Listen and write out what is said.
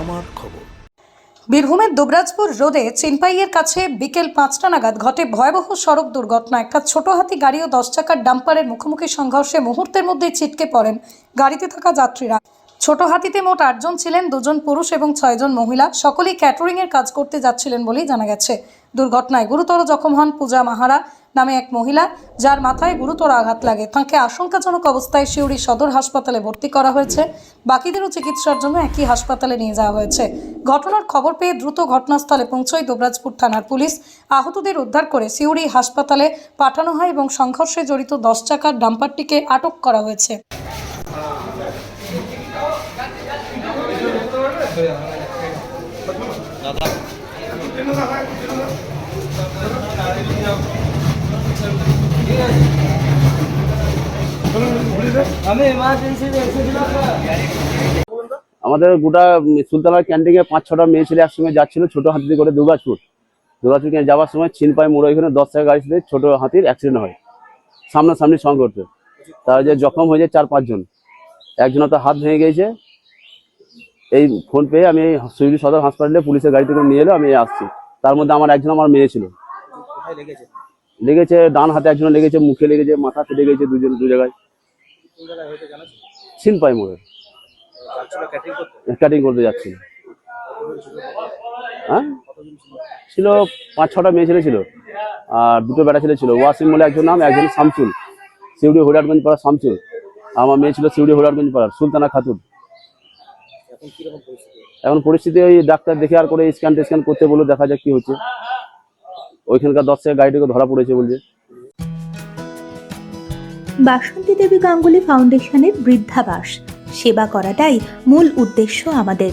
আমার খবর। বীরভূমের দুবরাজপুর রোডে চিনপাইয়ের কাছে বিকেল পাঁচটা নাগাদ ঘটে ভয়াবহ সড়ক দুর্ঘটনা। একটা ছোট হাতি গাড়ি ও দশ চাকার ডাম্পারের মুখোমুখি সংঘর্ষে মুহূর্তের মধ্যেই ছিটকে পড়েন গাড়িতে থাকা যাত্রীরা। ছোট হাতিতে মোট আটজন ছিলেন, দুজন পুরুষ এবং ছয়জন মহিলা। সকলেই ক্যাটারিং এর কাজ করতে যাচ্ছিলেন বলেই জানা গেছে। দুর্ঘটনায় গুরুতর জখম হন পূজা মাহারা নামে এক মহিলা, যার মাথায় গুরুতর আঘাত লাগে। তাকে আশঙ্কাজনক অবস্থায় শিউড়ি সদর হাসপাতালে ভর্তি করা হয়েছে। বাকিদেরও চিকিৎসার জন্য একই হাসপাতালে নিয়ে যাওয়া হয়েছে। ঘটনার খবর পেয়ে দ্রুত ঘটনাস্থলে পৌঁছয় দুবরাজপুর থানার পুলিশ। আহতদের উদ্ধার করে সিউড়ি হাসপাতালে পাঠানো হয় এবং সংঘর্ষে জড়িত দশ চাকার ডাম্পারটিকে আটক করা হয়েছে। আমাদের গোটা সুলতানার ক্যান্টিনে পাঁচ, ছটা মেয়ে ছেলে একসঙ্গে যাচ্ছিল, ছোট হাতিতে করে দুর্গাজপুর ক্যান্টিনে যাওয়ার সময় চিনপাই মোড় ওইখানে দশ টাকা গাড়ি ছিল ছোট হাতির অ্যাক্সিডেন্ট হয়। সামনাসামনি সংঘর্ষে। তার যে জখম হয়েছে চার পাঁচজন একজনের তো হাত ভেঙে গিয়েছে এই ফোন পেয়ে আমি সুইডি সদর হাসপাতালে পুলিশের গাড়িতে করে নিয়ে এলো আমি আসছি। তার মধ্যে আমার একজন আমার মেয়ে ছিল। লেগেছে? ডান হাতে একজন লেগেছে মুখে লেগেছে মাথা ফেটে গেছে দুজন দু জায়গায়। জানাচ্ছি মোড়ে। কাটিং করতে? যাচ্ছিল। হ্যাঁ? ছিল? পাঁচ ছটা মেয়ে ছেলে ছিল। আর দুটো বেটা ছেলে ছিল। ওয়াসিম বলে একজন নাম একজন শামসুল। সিউড়ি হরিয়ারগঞ্জ পাড়ার শামসুল। আমার মেয়ে ছিল সিউড়ি হরিয়ারগঞ্জ পাড়ার সুলতানা খাতুন। এখন পরিস্থিতি ওই ডাক্তার দেখে আর করে স্ক্যান টেস্ক্যান করতে বলে দেখা যাক কি হচ্ছে। ওইখানকার দশ থেকে গাড়িটাকে ধরা পড়েছে বলছে। বাসন্তী দেবী গাঙ্গুলি ফাউন্ডেশনের বৃদ্ধাবাস। সেবা করাটাই মূল উদ্দেশ্য আমাদের।